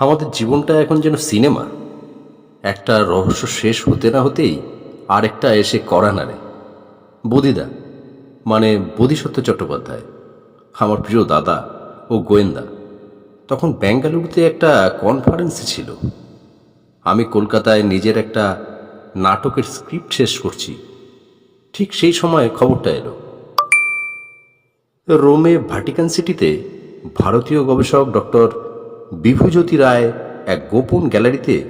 আমাদের জীবনটা এখন যেন সিনেমা। একটা রহস্য শেষ হতে না হতেই আরেকটা এসে করা নাড়ে। বদিদা মানে বোধিসত্ত্ব চট্টোপাধ্যায়, আমার প্রিয় দাদা ও গোয়েন্দা, তখন বেঙ্গালুরুতে একটা কনফারেন্সে ছিল। আমি কলকাতায় নিজের একটা নাটকের স্ক্রিপ্ট শেষ করছি। ঠিক সেই সময় খবরটা এলো। রোমে ভাটিকান সিটিতে ভারতীয় গবেষক ডক্টর বিভুজ্যোতি রায় এক গোপন গ্যালারিতে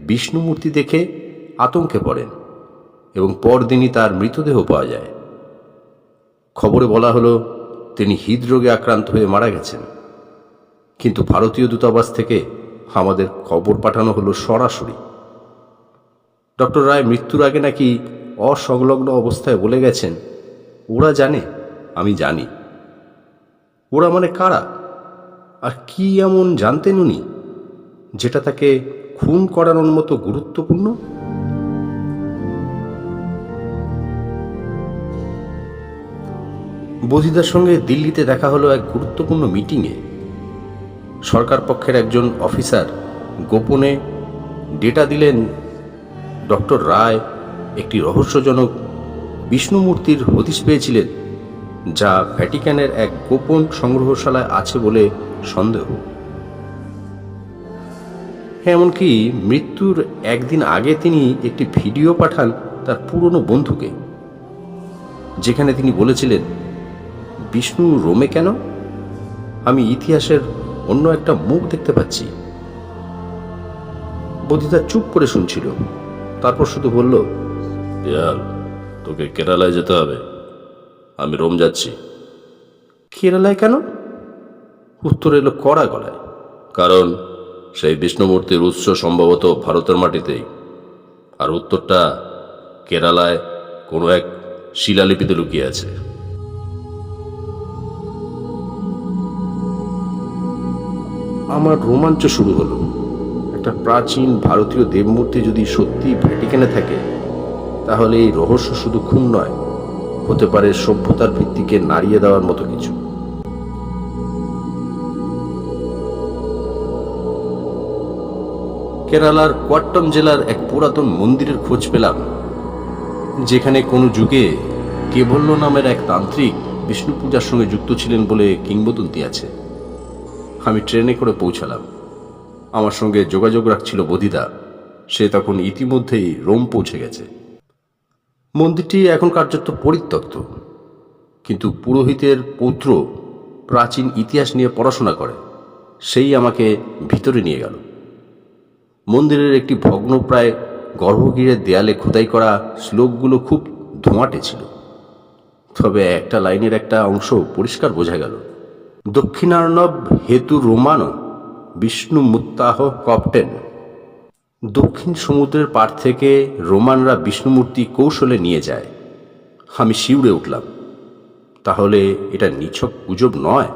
বিষ্ণুমূর্তি দেখে আতঙ্কে পড়েন এবং পরদিনই তার মৃতদেহ পাওয়া যায়। খবরে বলা হলো, তিনি হৃদরোগে আক্রান্ত হয়ে মারা গেছেন। কিন্তু ভারতীয় দূতাবাস থেকে আমাদের খবর পাঠানো হলো সরাসরি। ডক্টর রায় মৃত্যুর আগে নাকি অসংলগ্ন অবস্থায় বলে গেছেন, ওরা জানে, আমি জানি। ওরা মানে কারা? আর কি এমন জানতেন উনি, যেটা তাকে খুন করানোর মতো গুরুত্বপূর্ণ? বধিদার সঙ্গে দিল্লিতে দেখা হলো এক গুরুত্বপূর্ণ মিটিংয়ে। সরকার পক্ষের একজন অফিসার গোপনে ডেটা দিলেন ডক্টর রায়, একটি রহস্যজনক বিষ্ণুমূর্তির হদিশ পেয়েছিলেন। যা ভ্যাটিকানের এক গোপন সংগ্রহশালায় আছে বলে সন্দেহ। এমনকি মৃত্যুর একদিন আগে তিনি একটি ভিডিও পাঠান তার পুরনো বন্ধুকে, যেখানে তিনি বলেছিলেন, বিষ্ণু রোমে কেন? আমি ইতিহাসের অন্য একটা মুখ দেখতে পাচ্ছি। বদিতা চুপ করে শুনছিল। তারপর শুধু বলল তোকে কেরালায় যেতে হবে। আমি রোম যাচ্ছি। কেরালায় কেন? উত্তর এলো কড়া গলায়। কারণ সেই বিষ্ণুমূর্তির উৎস সম্ভবত ভারতের মাটিতেই। আর উত্তরটা কেরালায় কোনো এক শিলালিপিতে লুকিয়ে আছে। আমার রোমাঞ্চ শুরু হলো। একটা প্রাচীন ভারতীয় দেবমূর্তি যদি সত্যি ভ্যাটিকানে থাকে তাহলে এই রহস্য শুধু খুন নয় হতে পারে সভ্যতার ভিত্তিকে নাড়িয়ে দেওয়ার মতো কিছু। কেরালার কোয়াট্টম জেলার এক পুরাতন মন্দিরের খোঁজ পেলাম, যেখানে কোনো যুগে কেবল্য নামের এক তান্ত্রিক বিষ্ণু পূজার সঙ্গে যুক্ত ছিলেন বলে কিংবদন্তি আছে। আমি ট্রেনে করে পৌঁছালাম। আমার সঙ্গে যোগাযোগ রাখছিল বদিদা সে তখন ইতিমধ্যেই রোম পৌঁছে গেছে। মন্দিরটি এখন কার্যত পরিত্যক্ত। কিন্তু পুরোহিতের পৌত্র প্রাচীন ইতিহাস নিয়ে পড়াশোনা করে, সেই আমাকে ভিতরে নিয়ে গেল। মন্দিরের একটি ভগ্নপ্রায় গর্ভগৃহের দেয়ালে খোদাই করা শ্লোকগুলো খুব ধোঁয়াটে ছিল। তবে একটা লাইনের একটা অংশ পরিষ্কার বোঝা গেল। দক্ষিণার্ণব হেতু রোমানো বিষ্ণু মুত্তাহ কপ্টেন। দক্ষিণ সমুদ্রের পার থেকে রোমানরা বিষ্ণুমূর্তি কৌশলে নিয়ে যায়। আমি শিউরে উঠলাম। তাহলে এটা নিছক গুজব নয়?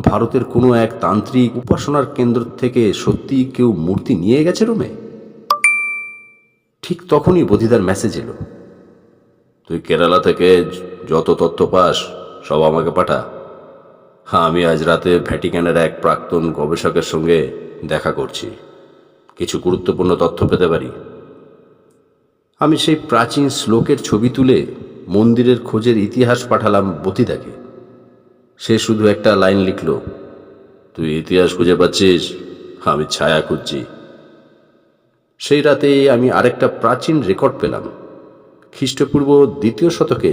ভারতের কোনো এক তান্ত্রিক উপাসনার কেন্দ্র থেকে সত্যি কেউ মূর্তি নিয়ে গেছে রোমে? ঠিক তখনই বধিদার মেসেজ এলো। তুই কেরালা থেকে যত তথ্য পাস, সব আমাকে পাঠা। হ্যাঁ আমি আজ রাতে ভ্যাটিকানের এক প্রাক্তন গবেষকের সঙ্গে দেখা করছি। কিছু গুরুত্বপূর্ণ তথ্য পেতে পারি? আমি সেই প্রাচীন শ্লোকের ছবি তুলে মন্দিরের খোঁজের ইতিহাস পাঠালাম বতিদাকে। সে শুধু একটা লাইন লিখল, তুই ইতিহাস খুঁজে পাচ্ছিস? আমি ছায়া খুঁজছি। সেই রাতে আমি আরেকটা প্রাচীন রেকর্ড পেলাম। খ্রিস্টপূর্ব দ্বিতীয় শতকে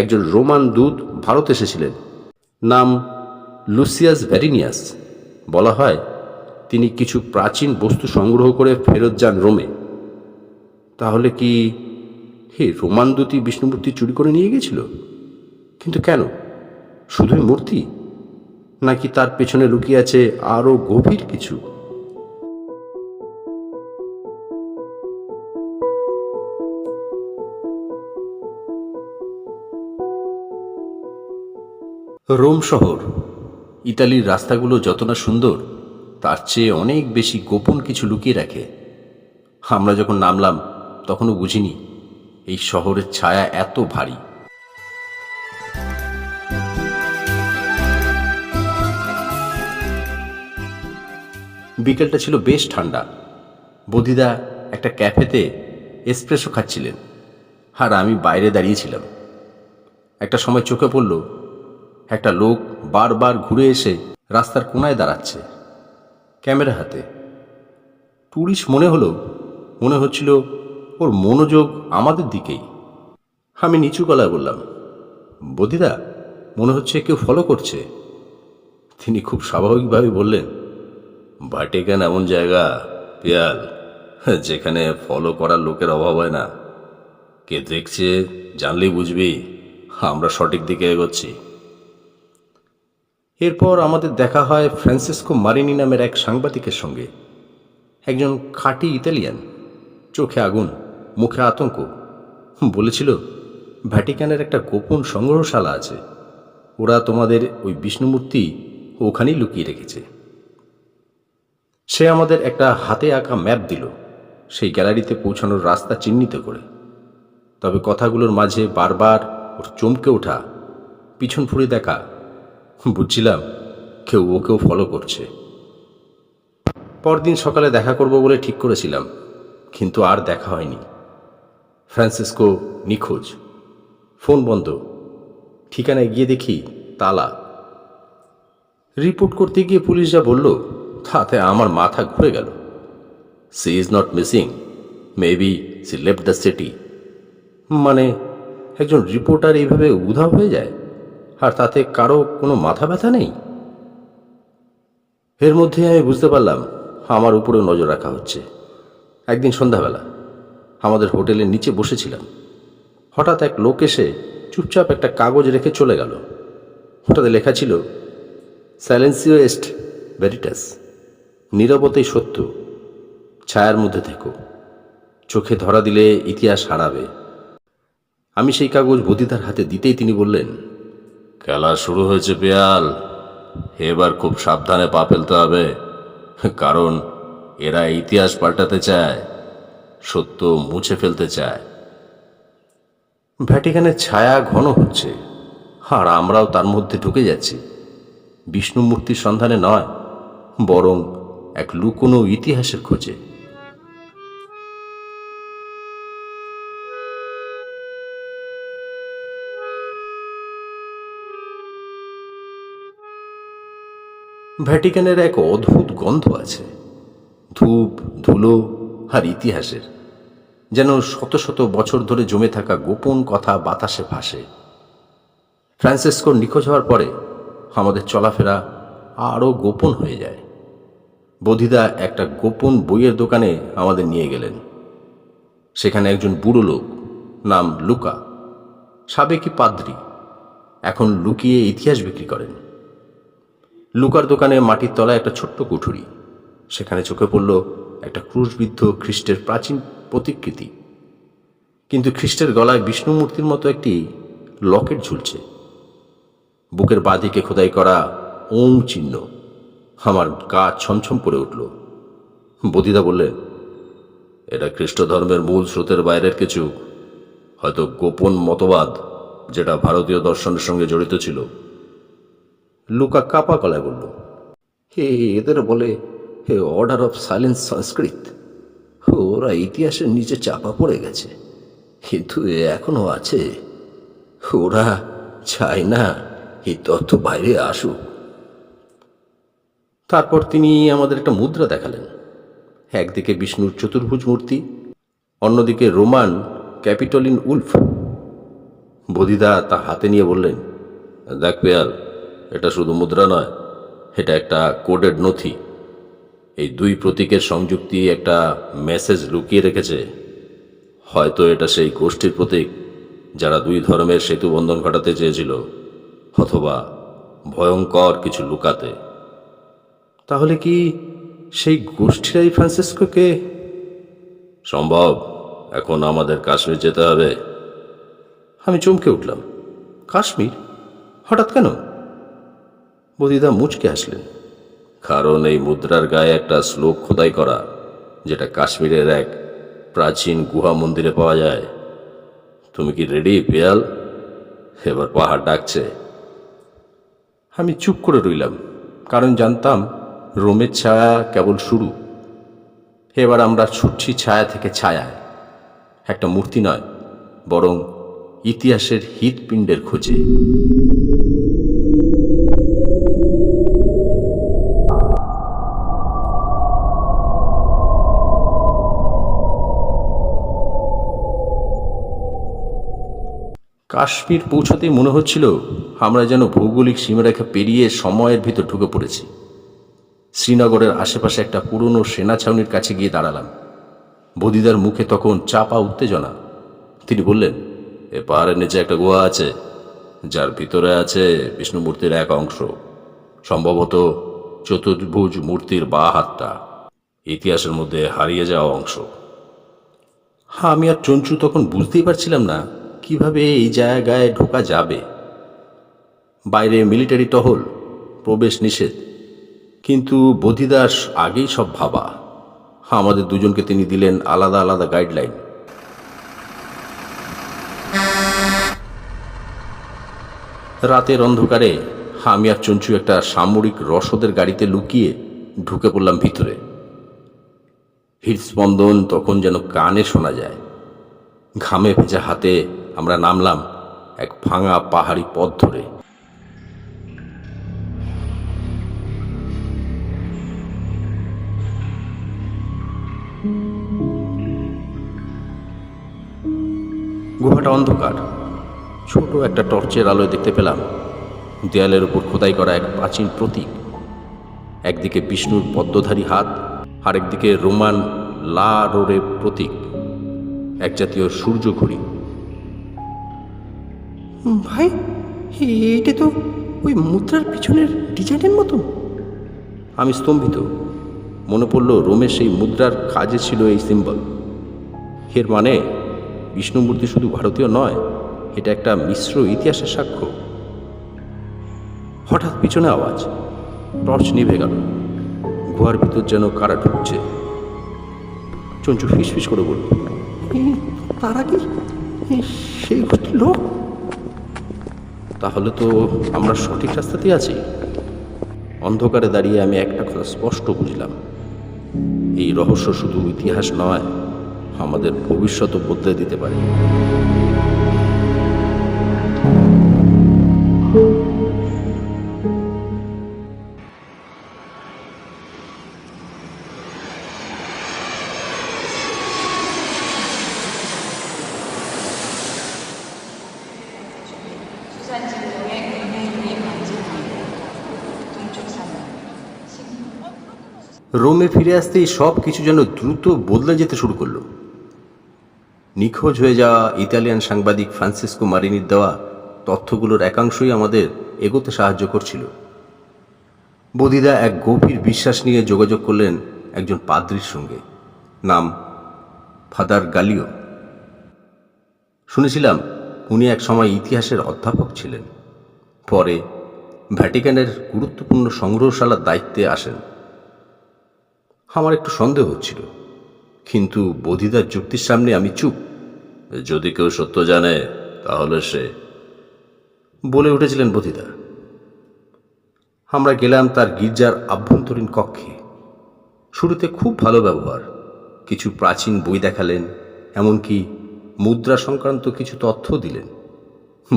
একজন রোমান দূত ভারত এসেছিলেন, নাম লুসিয়াস ভ্যারিনিয়াস। বলা হয় তিনি কিছু প্রাচীন বস্তু সংগ্রহ করে ফেরত যান রোমে। তাহলে কি হে রোমান দূতই বিষ্ণুমূর্তি চুরি করে নিয়ে গেছিল? কিন্তু কেন? শুধুই মূর্তি? নাকি তার পেছনে লুকিয়ে আছে আরও গভীর কিছু? রোম শহর, ইতালির রাস্তাগুলো যত না সুন্দর তার চেয়ে অনেক বেশি গোপন কিছু লুকিয়ে রাখে। আমরা যখন নামলাম, তখনও বুঝিনি, এই শহরের ছায়া এত ভারী। বিকেলটা ছিল বেশ ঠান্ডা। বদিদা একটা ক্যাফেতে এসপ্রেসো খাচ্ছিলেন, আর আমি বাইরে দাঁড়িয়েছিলাম। একটা সময় চোখে পড়ল, একটা লোক বারবার ঘুরে এসে রাস্তার কোনায় দাঁড়াচ্ছে। ক্যামেরা হাতে। টুরিস্ট মনে হলো, মনে হচ্ছিল ওর মনোযোগ আমাদের দিকেই। আমি নিচু গলায় বললাম, বদিদা, মনে হচ্ছে কেউ ফলো করছে। তিনি খুব স্বাভাবিকভাবে বললেন ভাটিকান এমন জায়গা, পিয়াল, যেখানে ফলো করার লোকের অভাব হয় না। কে দেখছে, জানলেই বুঝবি, আমরা সঠিক দিকে এগোচ্ছি। এরপর আমাদের দেখা হয় ফ্রান্সিসকো মারিনি নামের এক সাংবাদিকের সঙ্গে। একজন খাঁটি ইতালিয়ান, চোখে আগুন, মুখে আতঙ্ক। বলেছিল, ভ্যাটিকানের একটা গোপন সংগ্রহশালা আছে। ওরা তোমাদের ওই বিষ্ণুমূর্তি ওখানেই লুকিয়ে রেখেছে। সে আমাদের একটা হাতে আঁকা ম্যাপ দিল, সেই গ্যালারিতে পৌঁছানোর রাস্তা চিহ্নিত করে। তবে কথাগুলোর মাঝে বারবার ওর চমকে ওঠা, পিছন ফুরে দেখা বুঝছিলাম কেউ ওকেও ফলো করছে। পরদিন সকালে দেখা করব বলে ঠিক করেছিলাম, কিন্তু আর দেখা হয়নি। ফ্রান্সিসকো নিখোঁজ। ফোন বন্ধ। ঠিকানায় গিয়ে দেখি তালা। রিপোর্ট করতে গিয়ে পুলিশ যা বলল, তাতে আমার মাথা ঘুরে গেল। She is not missing, maybe she left the city. মানে একজন রিপোর্টার এইভাবে উধাও হয়ে যায়? আর তাতে কারও কোনো মাথা ব্যথা নেই? এর মধ্যে আমি বুঝতে পারলাম আমার উপরেও নজর রাখা হচ্ছে। একদিন সন্ধ্যাবেলা আমাদের হোটেলের নিচে বসেছিলাম। হঠাৎ এক লোক এসে চুপচাপ একটা কাগজ রেখে চলে গেল। ওটাতে লেখা ছিল সাইলেন্সিও এস্ট ভেরিটাস নীরবতেই সত্য, ছায়ার মধ্যে থেকো, চোখে ধরা দিলে ইতিহাস হারাবে। আমি সেই কাগজ বদিদার হাতে দিতেই তিনি বললেন খেলা শুরু হয়েছে পেয়াল এবার খুব সাবধানে পা ফেলতে হবে। কারণ এরা ইতিহাস পাল্টাতে চায়, সত্য মুছে ফেলতে চায়। ভ্যাটিকানের ছায়া ঘন হচ্ছে, আর আমরাও তার মধ্যে ঢুকে যাচ্ছি। বিষ্ণু মূর্তির সন্ধানে নয়, বরং এক লুকোনো ইতিহাসের খোঁজে। ভ্যাটিকানের এক অদ্ভুত গন্ধ আছে। ধূপ, ধুলো আর ইতিহাসের। যেন শত শত বছর ধরে জমে থাকা গোপন কথা বাতাসে ভাসে। ফ্রান্সিসকোর নিখোঁজ হওয়ার পরে আমাদের চলাফেরা আরও গোপন হয়ে যায়। বধিদা একটা গোপন বইয়ের দোকানে আমাদের নিয়ে গেলেন। সেখানে একজন বুড়ো লোক নাম লুকা, সাবেকি পাদ্রি, এখন লুকিয়ে ইতিহাস বিক্রি করেন। লুকার দোকানে মাটির তলায় একটা ছোট্ট কুঠুরি। সেখানে চোখে পড়ল একটা ক্রুশবিদ্ধ খ্রিস্টের প্রাচীন প্রতিকৃতি। কিন্তু খ্রিস্টের গলায় বিষ্ণু মূর্তির মতো একটি লকেট ঝুলছে। বুকের বাঁদিকে খোদাই করা ওম চিহ্ন আমার গা ছমছম করে উঠল। বদিদা বললেন, এটা খ্রিস্ট ধর্মের মূল স্রোতের বাইরের কিছু। হয়তো গোপন মতবাদ, যেটা ভারতীয় দর্শনের সঙ্গে জড়িত ছিল। লুকা কাপা গলায় বলল, হে, এদের বলে হে অর্ডার অফ সাইলেন্স সংস্কৃত। ওরা ইতিহাসের নিচে চাপা পড়ে গেছে। কিন্তু এখনও আছে। ওরা চায় না এই তথ্য বাইরে আসুক। তারপর তিনি আমাদের একটা মুদ্রা দেখালেন। একদিকে বিষ্ণুর চতুর্ভুজ মূর্তি, অন্যদিকে রোমান ক্যাপিটলিন উলফ। বদিদা তা হাতে নিয়ে বললেন, দেখ পেয়াল এটা শুধু মুদ্রা নয় এটা একটা কোডেড নথি। এই দুই প্রতীকের সংযুক্তি একটা মেসেজ লুকিয়ে রেখেছে। হয়তো এটা সেই গোষ্ঠীর প্রতীক যারা দুই ধর্মের সেতু বন্ধন ঘটাতে চেয়েছিল অথবা ভয়ঙ্কর কিছু লুকাতে। তাহলে কি সেই গোষ্ঠীরাই ফ্রান্সিসকোকে সম্ভব এখন আমাদের কাশ্মীর যেতে হবে। আমি চমকে উঠলাম। কাশ্মীর? হঠাৎ কেন? বদিদা মুচকে আসলেন। কারণ এই মুদ্রার গায়ে একটা শ্লোক খোদাই করা, যেটা কাশ্মীরের এক প্রাচীন গুহা মন্দিরে পাওয়া যায়। তুমি কি রেডি পেয়াল? এবার পাহাড় ডাকছে। আমি চুপ করে রইলাম, কারণ জানতাম রোমের ছায়া কেবল শুরু। এবার আমরা ছুটছি ছায়া থেকে ছায়ায়। একটা মূর্তি নয়, বরং ইতিহাসের হৃৎপিণ্ডের খোঁজে। কাশ্মীর পৌঁছতে মনে হচ্ছিল আমরা যেন ভৌগোলিক সীমারেখা পেরিয়ে সময়ের ভিতর ঢুকে পড়েছি। শ্রীনগরের আশেপাশে একটা পুরনো সেনা ছাউনির কাছে গিয়ে দাঁড়ালাম। বদিদার মুখে তখন চাপা উত্তেজনা। তিনি বললেন, এ পাহাড়ের নিচে একটা গুহা আছে, যার ভিতরে আছে বিষ্ণুমূর্তির এক অংশ। সম্ভবত চতুর্ভুজ মূর্তির বা হাতটা। ইতিহাসের মধ্যে হারিয়ে যাওয়া অংশ। হ্যাঁ আমি আর চঞ্চু তখন বুঝতেই পারছিলাম না কীভাবে এই জায়গায় ঢোকা যাবে? বাইরে মিলিটারি টহল, প্রবেশ নিষেধ। কিন্তু বোধিদাস আগেই সব ভাবা। আমাদের দুজনকে তিনি দিলেন আলাদা আলাদা গাইডলাইন। রাতের অন্ধকারে আমি আর চঞ্চু একটা সামরিক রসদের গাড়িতে লুকিয়ে ঢুকে পড়লাম ভিতরে। হৃদস্পন্দন তখন যেন কানে শোনা যায়। ঘামে ভেজা হাতে আমরা নামলাম এক ভাঙা পাহাড়ি পথ ধরে। গুহাটা অন্ধকার। ছোট একটা টর্চের আলোয় দেখতে পেলাম দেয়ালের উপর খোদাই করা এক প্রাচীন প্রতীক। একদিকে বিষ্ণুর পদ্মধারী হাত, আরেকদিকে রোমান লা রোরে প্রতীক, এক জাতীয় সূর্য ঘড়ি। ভাই এটা তো ওই মুদ্রার পিছনের ডিজাইনের মতন আমি স্তম্ভিত। মনে পড়ল রোমের সেই মুদ্রার কাজে ছিল এই সিম্বল। এর মানে বিষ্ণুমূর্তি শুধু ভারতীয় নয় এটা একটা মিশ্র ইতিহাসের সাক্ষ্য। হঠাৎ পিছনে আওয়াজ টর্চ নিভে গেল। গুহার ভিতর যেন কারা ঢুকছে। চঞ্চু ফিসফিস করে বলল তারা কি? সেই লোক? তাহলে তো আমরা সঠিক রাস্তাতেই আছি। অন্ধকারে দাঁড়িয়ে আমি একটা কথা স্পষ্ট বুঝলাম। এই রহস্য শুধু ইতিহাস নয়, আমাদের ভবিষ্যৎও বদলে দিতে পারে। ফিরে আসতেই সব কিছু যেন দ্রুত বদলে যেতে শুরু করল। নিখোঁজ হয়ে যাওয়া ইতালিয়ান সাংবাদিক ফ্রান্সিসকো মারিনির দেওয়া তথ্যগুলোর একাংশই আমাদের এগোতে সাহায্য করছিল। বদিদা এক গভীর বিশ্বাস নিয়ে যোগাযোগ করলেন একজন পাদ্রির সঙ্গে। নাম ফাদার গালিও। শুনেছিলাম উনি এক সময় ইতিহাসের অধ্যাপক ছিলেন। পরে ভ্যাটিকানের গুরুত্বপূর্ণ সংগ্রহশালার দায়িত্বে আসেন। আমার একটু সন্দেহ হচ্ছিল। কিন্তু বোধিদার যুক্তির সামনে আমি চুপ। যদি কেউ সত্য জানে, তাহলে সে। বলে উঠেছিলেন বোধিদা। আমরা গেলাম তার গির্জার আভ্যন্তরীণ কক্ষে। শুরুতে খুব ভালো ব্যবহার। কিছু প্রাচীন বই দেখালেন, এমনকি মুদ্রা সংক্রান্ত কিছু তথ্য দিলেন।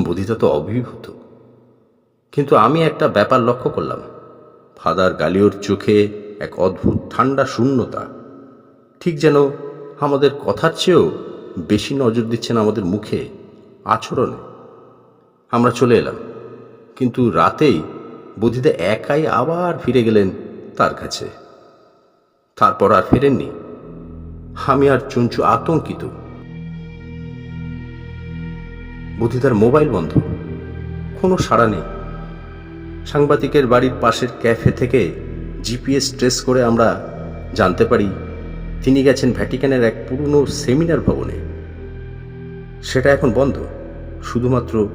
বোধিদা তো অভিভূত কিন্তু আমি একটা ব্যাপার লক্ষ্য করলাম। ফাদার গালিওর চোখে এক অদ্ভুত ঠান্ডা শূন্যতা। ঠিক যেন আমাদের কথার চেয়েও বেশি নজর দিচ্ছেন আমাদের মুখে আচরণে। আমরা চলে এলাম, কিন্তু রাতেই বুদ্ধিদা একাই আবার ফিরে গেলেন তার কাছে। তারপর আর ফেরেননি। আমি আর চঞ্চু আতঙ্কিত। বুদ্ধিদার মোবাইল বন্ধ। কোনো সাড়া নেই। সাংবাদিকের বাড়ির পাশের ক্যাফে থেকে জিপিএস ট্রেস করে আমরা জানতে পারি তিনি গেছেন ভ্যাটিকানের এক পুরনো সেমিনার ভবনে। সেটা এখন বন্ধ, শুধুমাত্র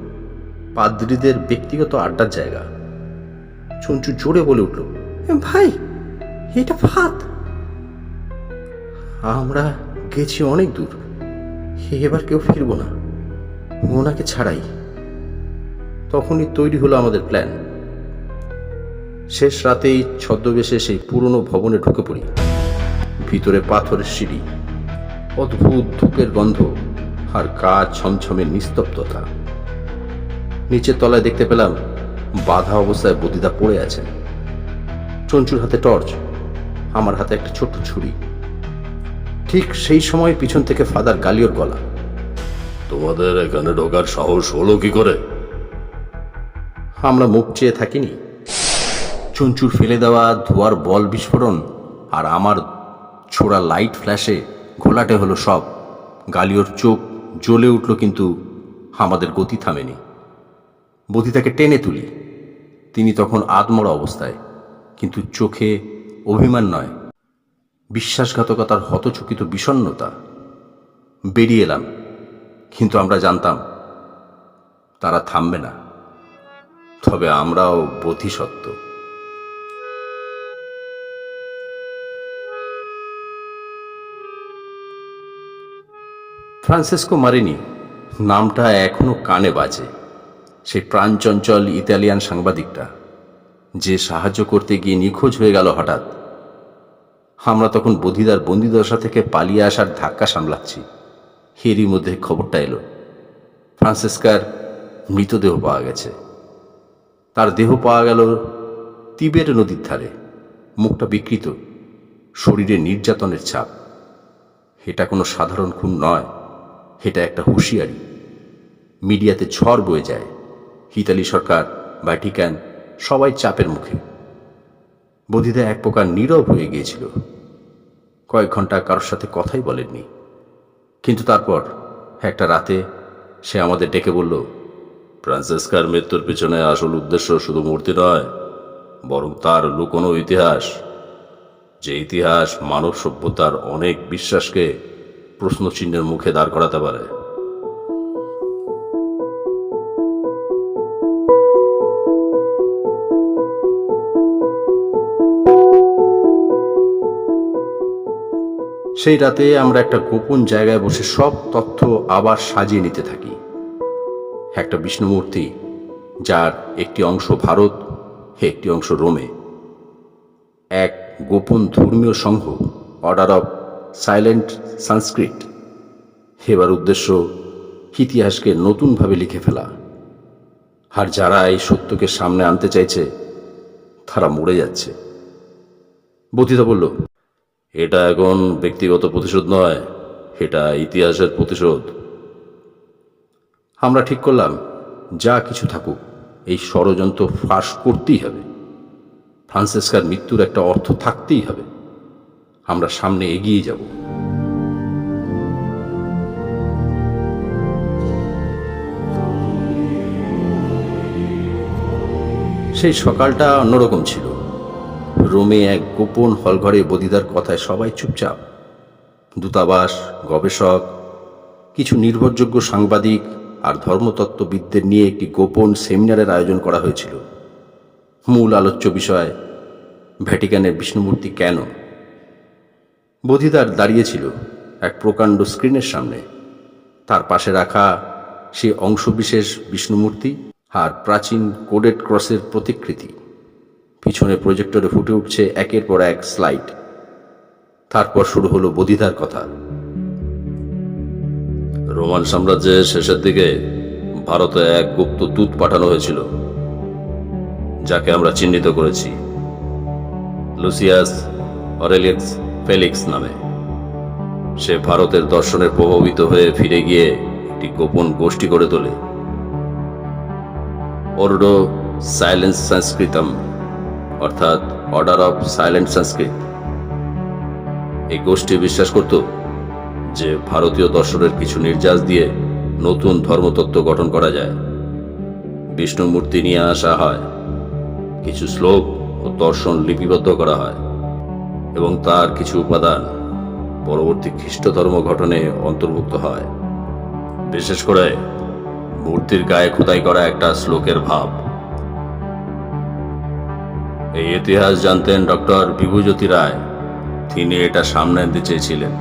পাদ্রীদের ব্যক্তিগত আড্ডার জায়গা। চঞ্চু জোরে বলে উঠল ভাই, এটা ফাঁদ। আমরা গেছি অনেক দূর এবার কেউ ফিরবো না। ওনাকে ছাড়াই। তখনই তৈরি হলো আমাদের প্ল্যান। শেষ রাতেই ছদ্মবেশে সেই পুরনো ভবনে ঢুকে পড়ি। ভিতরে পাথরের সিঁড়ি অদ্ভুত ধূপের গন্ধ আর গা ছমছমে নিস্তব্ধতা। নিচের তলায় দেখতে পেলাম বাধা অবস্থায় বদিদা পড়ে আছেন। চঞ্চুর হাতে টর্চ আমার হাতে একটা ছোট্ট ছুরি। ঠিক সেই সময় পিছন থেকে ফাদার গালিওর গলা। তোমাদের এখানে ঢোকার সাহস হলো কি করে? আমরা মুখ চেয়ে থাকিনি। চঞ্চুর ফেলে দেওয়া ধোয়ার বল বিস্ফোরণ আর আমার ছোড়া লাইট ফ্ল্যাশে ঘোলাটে হলো সব। গালিওর চোখ জ্বলে উঠল কিন্তু আমাদের গতি থামেনি। বধি তাকে টেনে তুলি। তিনি তখন আদমরা অবস্থায়, কিন্তু চোখে অভিমান নয়, বিশ্বাসঘাতকতার হতচকিত বিষণ্ণতা। বেরিয়ে এলাম, কিন্তু আমরা জানতাম তারা থামবে না। তবে আমরাও বোধিসত্ত্ব। ফ্রান্সিসকো মারিনি, নামটা এখনও কানে বাজে। সেই প্রাণচঞ্চল ইতালিয়ান সাংবাদিকটা, যে সাহায্য করতে গিয়ে নিখোঁজ হয়ে গেল হঠাৎ। আমরা তখন বধিদার বন্দিদশা থেকে পালিয়ে আসার ধাক্কা সামলাচ্ছি। এরই মধ্যে খবরটা এলো। ফ্রান্সিসকার মৃতদেহ পাওয়া গেছে। তার দেহ পাওয়া গেল তিবের নদীর ধারে। মুখটা বিকৃত, শরীরে নির্যাতনের ছাপ। এটা কোনো সাধারণ খুন নয়। এটা একটা হুঁশিয়ারি। মিডিয়াতে ঝড় বয়ে যায়। হিতালি সরকার ভ্যাটিকান সবাই চাপের মুখে। বধিদা এক প্রকার নীরব হয়ে গিয়েছিল। কয়েক ঘণ্টা কারোর সাথে কথাই বলেননি। কিন্তু তারপর একটা রাতে সে আমাদের ডেকে বলল, ফ্রান্সিসকার মৃত্যুর পিছনে আসল উদ্দেশ্য শুধু মূর্তি নয়, বরং তার লুকোনো ইতিহাস। যে ইতিহাস মানব সভ্যতার অনেক বিশ্বাসকে প্রশ্নচিহ্নের মুখে দাঁড় করাতে পারে। সেই রাতে আমরা একটা গোপন জায়গায় বসে সব তথ্য আবার সাজিয়ে নিতে থাকি। একটা বিষ্ণুমূর্তি, যার একটি অংশ ভারত, একটি অংশ রোমে। এক গোপন ধর্মীয় সংঘ অর্ডার অফ সাইলেন্ট সংস্কৃত এবার উদ্দেশ্য, ইতিহাসকে নতুনভাবে লিখে ফেলা। আর যারা এই সত্যকে সামনে আনতে চাইছে, তারা মরে যাচ্ছে। বতিতা বলল, এটা এখন ব্যক্তিগত প্রতিশোধ নয়, এটা ইতিহাসের প্রতিশোধ। আমরা ঠিক করলাম, যা কিছু থাকুক, এই ষড়যন্ত্র ফাঁস করতেই হবে। ফ্রান্সিসকার মৃত্যুর একটা অর্থ থাকতেই হবে। আমরা সামনে এগিয়ে যাব। সেই সকালটা অন্যরকম ছিল। রোমে এক গোপন হলঘরে বদিদার কথায় সবাই চুপচাপ। দূতাবাস, গবেষক, কিছু নির্ভরযোগ্য সাংবাদিক আর ধর্মতত্ত্ববিদদের নিয়ে একটি গোপন সেমিনারের আয়োজন করা হয়েছিল। মূল আলোচ্য বিষয়, ভ্যাটিকানের বিষ্ণুমূর্তি কেন? বোধিদার দাঁড়িয়েছিল এক প্রকাণ্ড স্ক্রিনের সামনে। তার পাশে রাখা সে অংশবিশেষ বিষ্ণুমূর্তি আর প্রাচীন কোডেড ক্রসের প্রতিকৃতি। পিছনে প্রজেক্টরে ফুটে উঠছে একের পর এক স্লাইড। তারপর শুরু হলো বোধিদার কথা। রোমান সাম্রাজ্যের শেষের দিকে ভারতে এক গুপ্ত দূত পাঠানো হয়েছিল, যাকে আমরা চিহ্নিত করেছি। লুসিয়াস অরেলিয়াস ফেলিক্স নামে। সে ভারতের দর্শনে প্রভাবিত হয়ে ফিরে গিয়ে একটি গোপন গোষ্ঠী গড়ে তোলে। অর্ডো সাইলেন্স সংস্কৃতম, অর্থাৎ অর্ডার অফ সাইলেন্ট সংস্কৃত। এই গোষ্ঠী বিশ্বাস করত যে ভারতীয় দর্শনের কিছু নির্যাস দিয়ে নতুন ধর্মতত্ত্ব গঠন করা যায়। বিষ্ণু মূর্তি নিয়ে আসা হয়। কিছু শ্লোক ও দর্শন লিপিবদ্ধ করা হয়। এবং তার কিছু উপাদান পরবর্তী খ্রিস্ট ধর্ম গঠনে অন্তর্ভুক্ত হয়। বিশেষ করে মূর্তির গায়ে খোদাই করা একটা শ্লোকের ভাব। এই ইতিহাস জানতেন ডক্টর বিভুজ্যোতি রায়। তিনি এটা সামনে আনতে চেয়েছিলেন।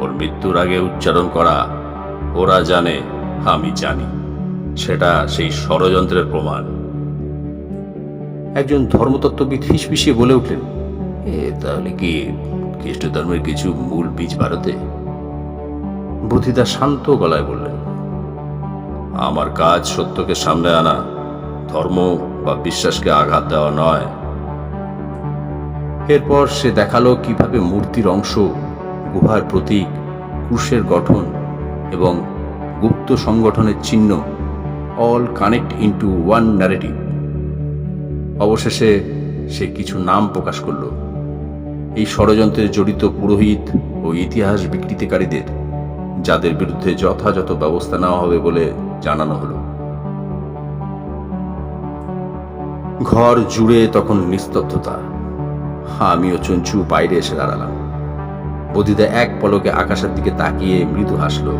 ওর মৃত্যুর আগে উচ্চারণ করা, ওরা জানে, আমি জানি। সেটা সেই ষড়যন্ত্রের প্রমাণ। একজন ধর্মতত্ত্ববিদ ফিসফিসিয়ে বলে উঠলেন এ, তাহলে কি খ্রিস্ট ধর্মের কিছু মূল বীজ ভারতে? বুদ্ধিদা শান্ত গলায় বললেন, আমার কাজ সত্যকে সামনে আনা, ধর্ম বা বিশ্বাসকে আঘাত দেওয়া নয়। এরপর সে দেখাল কীভাবে মূর্তির অংশ, গুহার প্রতীক, ক্রুশের গঠন এবং গুপ্ত সংগঠনের চিহ্ন all connect into one narrative অবশেষে সে কিছু নাম প্রকাশ করল। এই ষড়যন্ত্রে জড়িত পুরোহিত ও ইতিহাস বিকৃতিকারীদের, যাদের বিরুদ্ধে যথাযথ ব্যবস্থা নেওয়া হবে বলে জানানো হলো। ঘর জুড়ে তখন নিস্তব্ধতা। আমিও চঞ্চু বাইরে এসে দাঁড়ালাম। বদিদা এক পলকে আকাশের দিকে তাকিয়ে মৃদু হাসলো।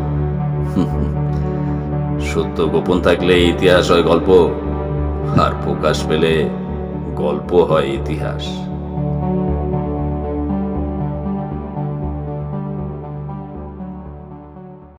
সত্য গোপন থাকলে ইতিহাস হয় গল্প, আর প্রকাশ পেলে গল্প হয় ইতিহাস।